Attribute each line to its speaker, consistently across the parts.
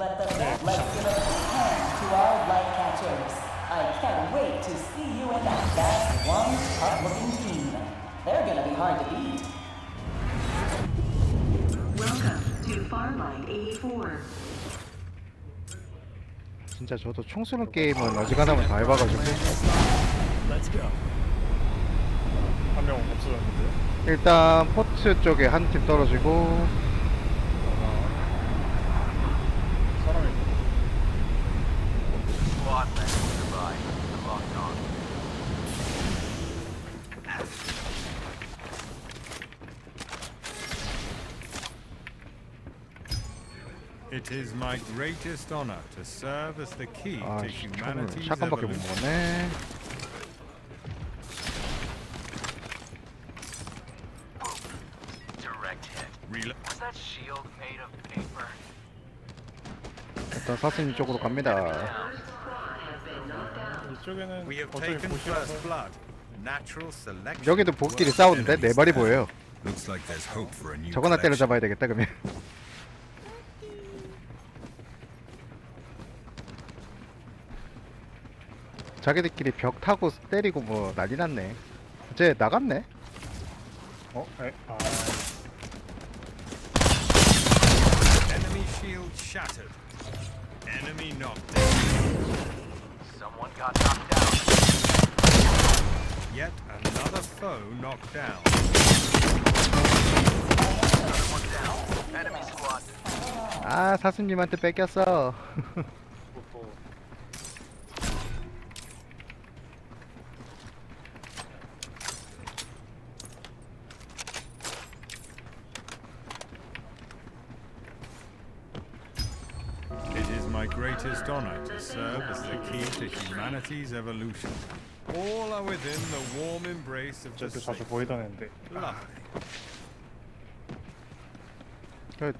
Speaker 1: Let the let's give a big hand to our light catchers. I can't wait to see you in that fast, one, tough-looking team. They're gonna be hard to beat.
Speaker 2: Welcome to Farlight 84.
Speaker 3: 진짜 저도 총 쏘는 게임은 어지간하면 다 해봐가지고
Speaker 4: 한명 없어졌는데요?
Speaker 3: 일단 포트 쪽에 한 팀 떨어지고
Speaker 4: 사람이
Speaker 5: Squad left nearby. Locked on.
Speaker 6: It is my greatest honor to serve as the key
Speaker 3: 아
Speaker 6: to humanity's
Speaker 3: 샷건밖에 못
Speaker 6: evolution.
Speaker 3: 먹었네
Speaker 5: Direct hit.
Speaker 6: Relo-
Speaker 5: Was that shield made of paper?
Speaker 3: 일단 사스님 쪽으로 갑니다
Speaker 4: 이쪽에는
Speaker 6: We have
Speaker 4: 어차피
Speaker 6: taken
Speaker 4: 보시라서
Speaker 6: first blood. Natural selection.
Speaker 3: 여기도 복끼리 싸우는데 네 마리. 보여요
Speaker 6: Looks like there's hope for a new
Speaker 3: 저거나
Speaker 6: collection.
Speaker 3: 때려잡아야 되겠다 그러면 자기들끼리 벽 타고 때리고 뭐 난리 났네 이제 나갔네
Speaker 4: 어? 에? 아
Speaker 6: Enemy shield shattered. Enemy knocked down.
Speaker 5: Someone got knocked down.
Speaker 6: Yet another foe knocked down.
Speaker 5: Another one down. Enemy squad.
Speaker 3: 아 사스님한테 뺏겼어
Speaker 6: serve as the key to humanity's evolution. All are within the warm embrace of the
Speaker 4: 자주
Speaker 6: sacred.
Speaker 4: 보이던 애인데.
Speaker 3: 그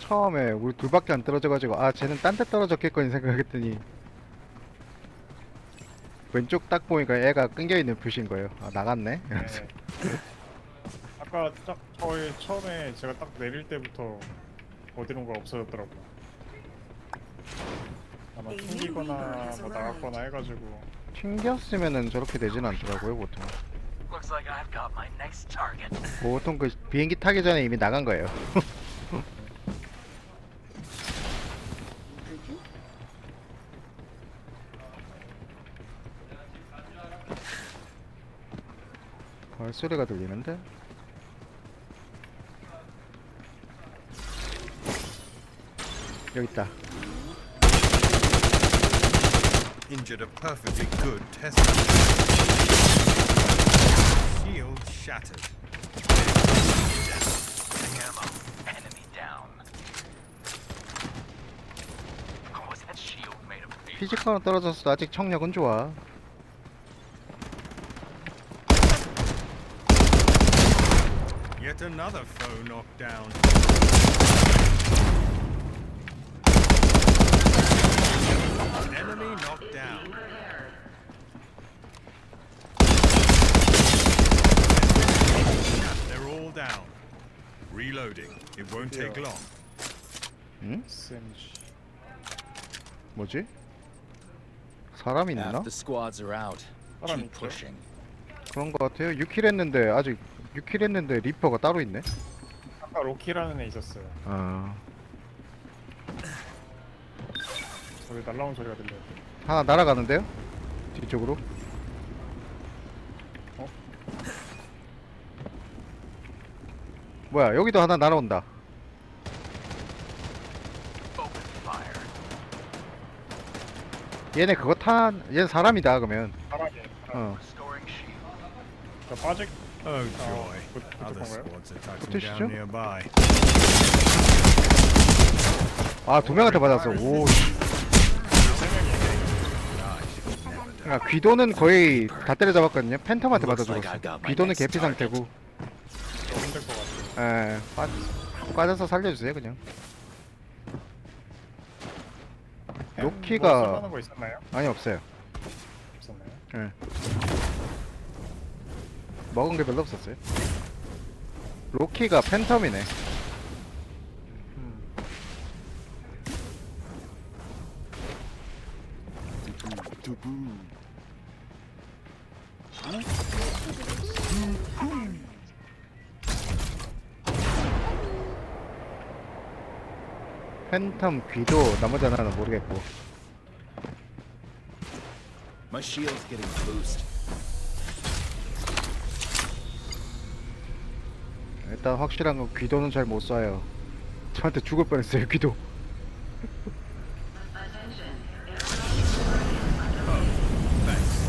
Speaker 3: 처음에 우리 둘밖에 안 떨어져가지고 아 쟤는 딴 데 떨어졌겠거니 생각했더니 왼쪽 딱 보니까 애가 끊겨있는 표시인 거예요 아 나갔네
Speaker 4: 네. 아까 딱 저희 처음에 제가 딱 내릴 때부터 어디론가 없어졌더라고요 아마 튕기거나 뭐 나갔거나 해가지고
Speaker 3: 튕겼으면은 저렇게 되진 않더라고요 보통
Speaker 5: Looks like I've got my next target.
Speaker 3: 보통 그 비행기 타기 전에 이미 나간 거예요 발소리가 들리는데? 여기 있다
Speaker 6: Injured a perfectly good test. Shield shattered.
Speaker 5: Ammo. Enemy down. Was that shield made of?
Speaker 3: 피지컬은 떨어졌어도 아직 청력은 좋아
Speaker 6: Yet another foe knocked down. Enemy knocked down. They're all down. Reloading. It won't take long.
Speaker 3: 응? 뭐지? 사람 있나?
Speaker 7: Half the squads are out.
Speaker 4: 사람
Speaker 7: Keep
Speaker 4: 있죠?
Speaker 7: pushing.
Speaker 3: 그런 거 같아요 6킬 했는데 아직 6킬 했는데 리퍼가 따로 있네
Speaker 4: 아까 로키라는 애 있었어요
Speaker 3: 아
Speaker 4: 저기 날라온 소리가 들려요
Speaker 3: 하나 날아가는데요? 뒤쪽으로
Speaker 4: 어?
Speaker 3: 뭐야 여기도 하나 날아온다. 얘네 그거 탄 얘는 사람이다 그러면
Speaker 4: 사람이
Speaker 3: 어
Speaker 4: 빠질
Speaker 6: Oh joy.
Speaker 4: 그-
Speaker 6: Other
Speaker 4: 그쪽
Speaker 6: squads are touching
Speaker 3: Push
Speaker 6: down
Speaker 3: jump?
Speaker 6: nearby.
Speaker 3: 아 두 명한테 맞았어 오 씨. 아, 귀도는 거의 다 때려잡았거든요. 팬텀한테 맞아 죽었어. 귀도는 개피 상태고. 에 예, 빠져서 살려주세요 그냥. 네, 요키가-
Speaker 4: 하는 뭐 거 있었나요?
Speaker 3: 아니 없어요.
Speaker 4: 없었나요?
Speaker 3: 예. 먹은 게 별로 없었어요. 로키가 팬텀이네.
Speaker 4: 음.
Speaker 3: 두부 팬텀 귀도 나머지 하나는 모르겠고
Speaker 7: My shield's getting boost.
Speaker 3: 일단 확실한 건 귀도는 잘 못 쏴요 저한테 죽을 뻔했어요 귀도
Speaker 6: Thanks.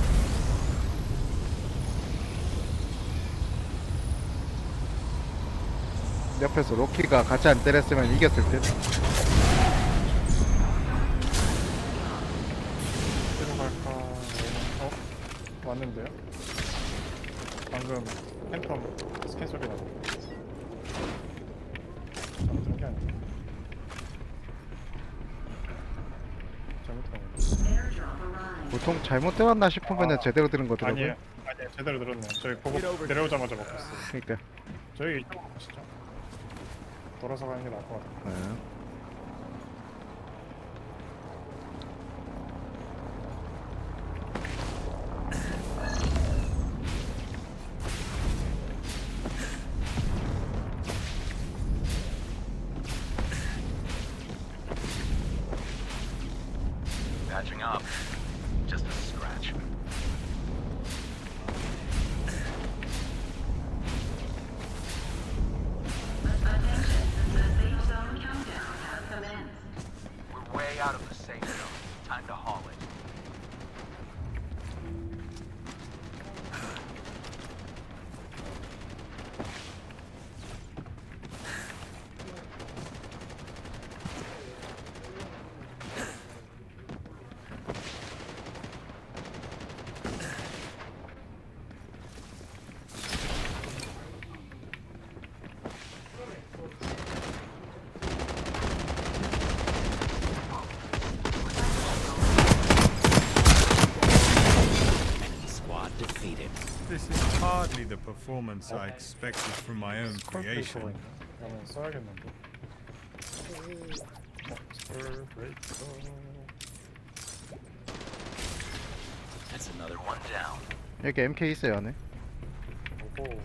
Speaker 3: 옆에서 로키가 같이 안 때렸으면 이겼을 듯
Speaker 4: 왔는데요? 방금 팬텀 스캔 소리 나고. 잘못 들은 게 아니야. 잘못 들은 거.
Speaker 3: 보통 잘못 들었나 싶으면 은 제대로 들은 거더라고요
Speaker 4: 아니에요. 아니에요. 제대로 들었네. 저희 보고 내려오자마자 먹었어요.
Speaker 3: 그러니까
Speaker 4: 저희 이쪽으로 가시죠. 돌아서 가는 게 나을 것 같아요.
Speaker 3: 네.
Speaker 6: hardly the performance I expected from my own
Speaker 4: 스컬
Speaker 6: creation.
Speaker 4: 브레이커가 있네. 그러면 써야겠는데. 어, 스컬 브레이커.
Speaker 7: That's another
Speaker 5: One down.
Speaker 3: 여기 MK 있어요 안에
Speaker 4: 오고.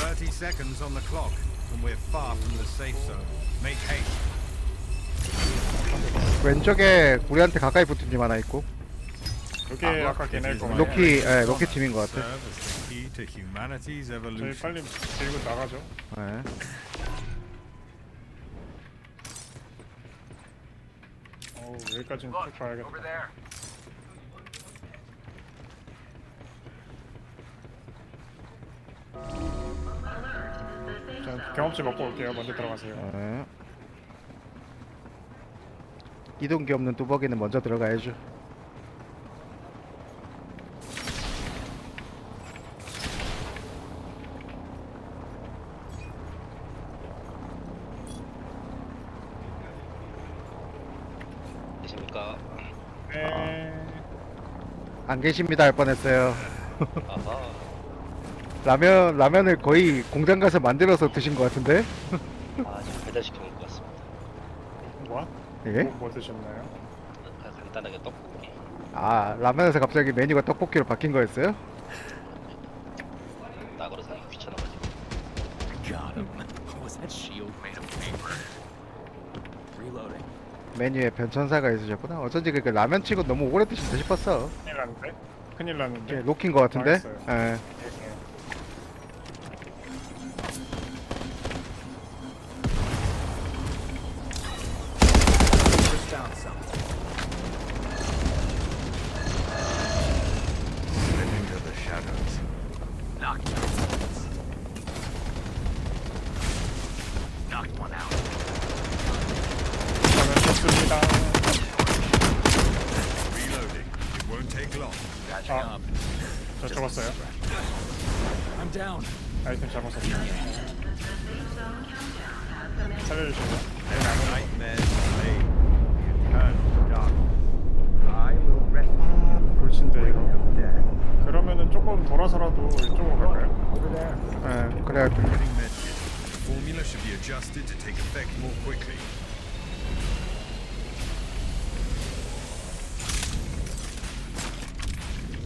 Speaker 6: 30 seconds on the clock, and we're far from the safe zone. Make haste.
Speaker 3: 왼쪽에 우리한테 가까이 붙은 팀 하나 있고
Speaker 4: 여기 아까 걔네 거
Speaker 3: 로키 예, 로키 팀인 것 같아
Speaker 6: Serve as the key to humanity's
Speaker 4: 저희
Speaker 6: evolution.
Speaker 4: 빨리 들고 나가죠.
Speaker 3: 예.
Speaker 4: 어우 여기까지는 쭉 가야겠다.
Speaker 5: there.
Speaker 4: 전 경험치 먹고 올게요. 먼저 들어가세요.
Speaker 3: 예. 이동기 없는 뚜벅이는 먼저 들어가야죠
Speaker 8: 계십니까?
Speaker 4: 네.
Speaker 3: 안 계십니다 할 뻔했어요
Speaker 8: 아하.
Speaker 3: 라면 라면을 거의 공장 가서 만들어서 드신 것 같은데
Speaker 8: 아, 지금 배달시켜 먹을 것 같습니다.
Speaker 4: 뭐?
Speaker 3: 예?
Speaker 4: 뭐, 뭐 드셨나요?
Speaker 8: 가- 간단하게 떡볶이.
Speaker 3: 아 라면에서 갑자기 메뉴가 떡볶이로 바뀐 거였어요? 메뉴에 변천사가 있으셨구나 어쩐지 그 라면 치고 너무 오래 드신다 싶었어
Speaker 4: 큰일 났는데? 큰일 났는데?
Speaker 3: 예, 로킨 것 같은데
Speaker 4: 망했어요.
Speaker 3: 예.
Speaker 4: 예,
Speaker 6: Uh, could happen. Formula should be adjusted to take effect more quickly.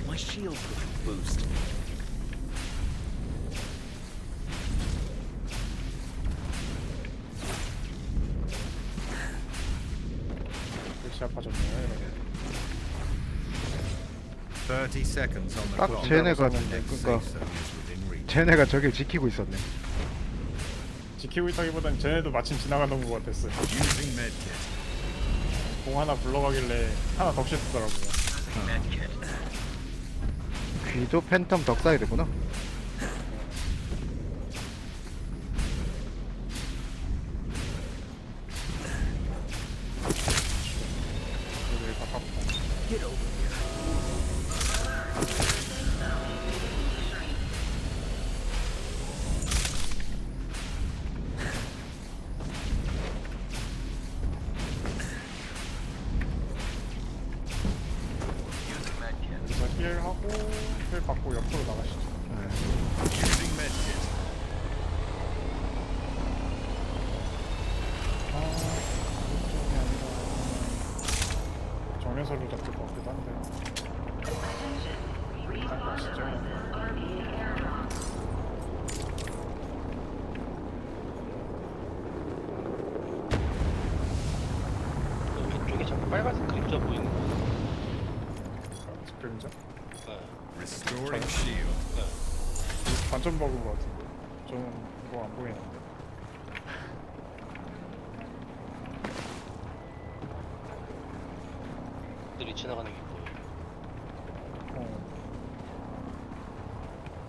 Speaker 7: My shield boost.
Speaker 6: Seconds on the
Speaker 3: 딱
Speaker 6: clock.
Speaker 3: 쟤네가
Speaker 6: Next
Speaker 3: 그러니까
Speaker 6: reach.
Speaker 3: 쟤네가 저길 지키고 있었네.
Speaker 4: 지키고 있다기보단 쟤네도 마침 지나가는 것 같았어요
Speaker 6: Using medkit.
Speaker 4: 공 하나 굴러가길래 하나 덕시 뜨더라고요
Speaker 3: 귀도 팬텀 덕사이드구나.
Speaker 4: 정면설로 잡힐 것 같기도 한데
Speaker 8: 그 왼쪽에 자꾸 빨간색 그림자 보이는 거.
Speaker 4: 그림자?
Speaker 8: 네.
Speaker 6: Restoring shield.
Speaker 4: 이거 반전 버그인 것 같은데 저는 이거 안 보이는데
Speaker 8: 들이 지나가는 게 보여.
Speaker 4: 어.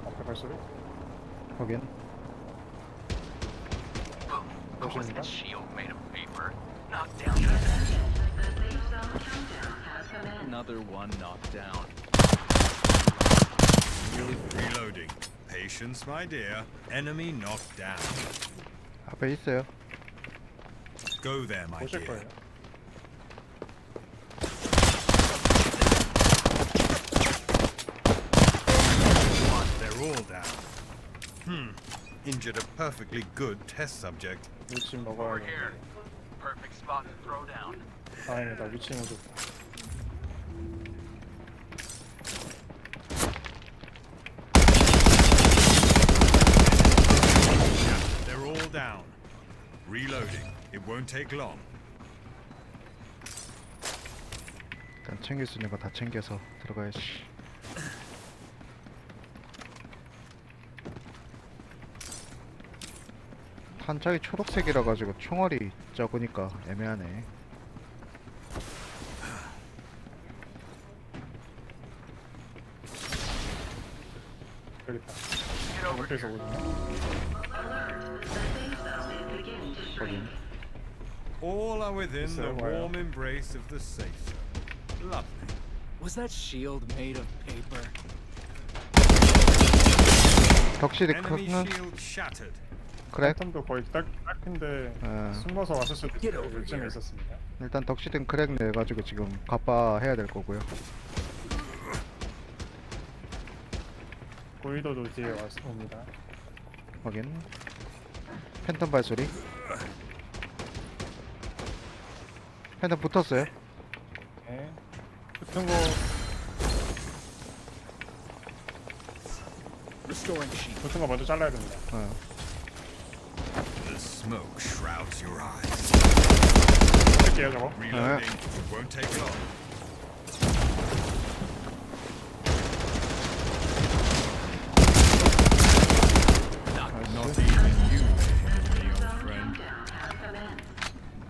Speaker 4: 앞에 발소리?
Speaker 3: 확인.
Speaker 5: Who was
Speaker 4: 보십니까?
Speaker 5: that shield made of paper? Knocked down.
Speaker 2: The safe zone countdown has commenced.
Speaker 7: Another one knocked down.
Speaker 6: Reloading. Patience, my dear. Enemy knocked down.
Speaker 3: 앞에 있어요.
Speaker 6: Go there, my
Speaker 4: 보실
Speaker 6: dear.
Speaker 4: 거예요
Speaker 6: Injured a perfectly good test subject.
Speaker 4: 위치 먹어야
Speaker 5: Over here.
Speaker 4: 되는데
Speaker 5: Perfect spot to throw down.
Speaker 4: 다행이다 위치는 좋다
Speaker 6: They're all down. Reloading. It won't take long.
Speaker 3: 일단 챙길 수 있는 거 다 챙겨서 들어가야지. 탄창이 초록색이라 가지고 총알이 적으니까 애매하네.
Speaker 4: 여기 있다
Speaker 5: Get over
Speaker 4: 오른쪽에서
Speaker 5: here.
Speaker 4: 오거든요
Speaker 2: Alert. The safe zone is beginning to shrink.
Speaker 6: All are within the
Speaker 4: So, uh,
Speaker 6: warm embrace of the safe zone. Lovely.
Speaker 7: Was that shield made of paper?
Speaker 3: 덕실이
Speaker 6: Enemy
Speaker 3: 크는
Speaker 6: shield shattered.
Speaker 3: 그래.
Speaker 4: 팬텀도 거의 딱, 딱인데
Speaker 3: 어.
Speaker 4: 숨어서 왔을 수도 있어요
Speaker 7: here.
Speaker 4: 있었습니다
Speaker 3: 일단 덕실은 크랙 내 가지고 지금 갑바 해야 될 거고요.
Speaker 4: 고이도도 뒤에 왔, 옵니다
Speaker 3: 확인. 팬텀 발소리. 팬텀 붙었어요.
Speaker 4: 네 붙은 거
Speaker 7: Restoring.
Speaker 4: 붙은 거 먼저 잘라야 됩니다
Speaker 3: 어.
Speaker 6: The smoke shrouds your eyes.
Speaker 4: 쓸게요 저거
Speaker 6: Reloading. It won't take long. Not even you, my old friend.
Speaker 2: Has commenced.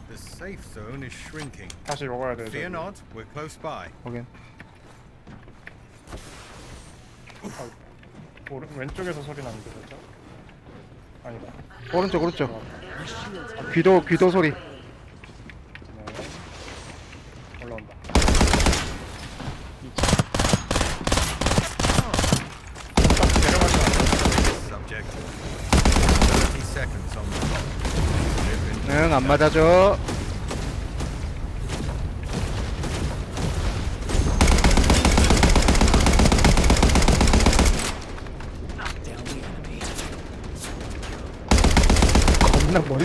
Speaker 6: The safe zone is shrinking.
Speaker 4: 다시 먹어야 돼요
Speaker 6: Fear
Speaker 4: 저기.
Speaker 6: not, we're close by.
Speaker 3: 확인.
Speaker 4: 오른, 왼쪽에서 소리 나는데 그죠? 아니다
Speaker 3: 오른쪽 오른쪽. 귀도 귀도 소리.
Speaker 4: 네 올라온다 딱 데려가지 않아요
Speaker 6: Subject. 30 seconds on the clock. Live in
Speaker 3: 응, 안 맞아줘.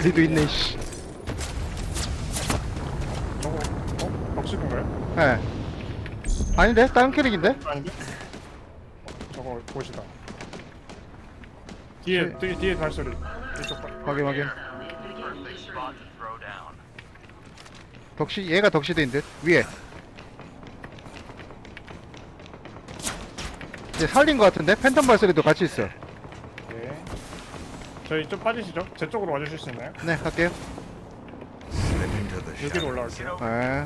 Speaker 3: 멀리도 있네, 씨.
Speaker 4: 저거 어? 덕식인가요?
Speaker 3: 예. 아닌데? 다른 캐릭인데?
Speaker 4: 아닌데? 곳이다. 뒤에
Speaker 3: 네.
Speaker 4: 뒤에 뒤에 발소리. 이쪽 발.
Speaker 3: 확인 확인. 덕시 얘가 덕시대인 듯 위에 이제 살린 것 같은데 팬텀 발소리도 같이 있어
Speaker 4: 네. 저희 좀 빠지시죠. 제 쪽으로 와주실 수 있나요?
Speaker 3: 네 갈게요
Speaker 4: 여기로. 올라올게요.
Speaker 3: 네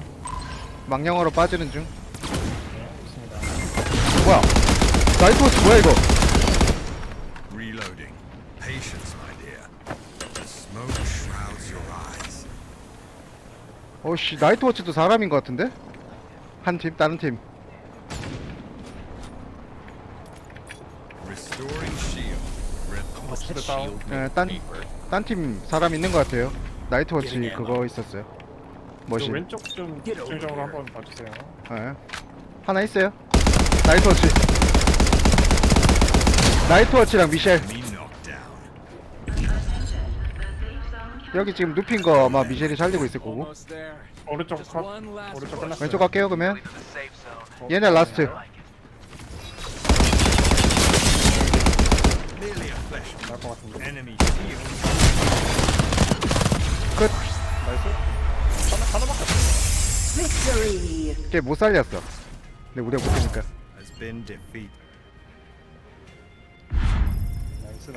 Speaker 3: 망령으로 빠지는 중
Speaker 4: 네, 좋습니다.
Speaker 3: 뭐야 나이트워치 뭐야 이거
Speaker 6: Reloading. Patience, my dear. The smoke shrouds your eyes.
Speaker 3: 어씨 나이트워치도 사람인 것 같은데 한 팀 다른 팀
Speaker 6: Restoring shield.
Speaker 4: Down.
Speaker 7: shield
Speaker 3: 예, 딴, 팀 사람 있는 것 같아요 나이트워치 그거. 있었어요
Speaker 4: 저
Speaker 3: 머신
Speaker 4: 왼쪽 좀 집중적으로. 한번 봐주세요.
Speaker 3: 예. 하나 있어요 나이트워치 나이트워치랑 미셸. 여기 지금 눕힌 거 아마 미셸이 살리고 있을 거고.
Speaker 4: 오른쪽 컷. 오른쪽. 끝났어요.
Speaker 3: 왼쪽 갈게요 그러면. 얘네 라스트
Speaker 5: Like it.
Speaker 6: Merely a flesh
Speaker 4: 나을 것 같은데.
Speaker 3: 끝
Speaker 4: 나이스. 하나 하나밖에 없어.
Speaker 1: Victory!
Speaker 3: 걔 못 살렸어 근데 우리가 못하니까
Speaker 6: has been defeated.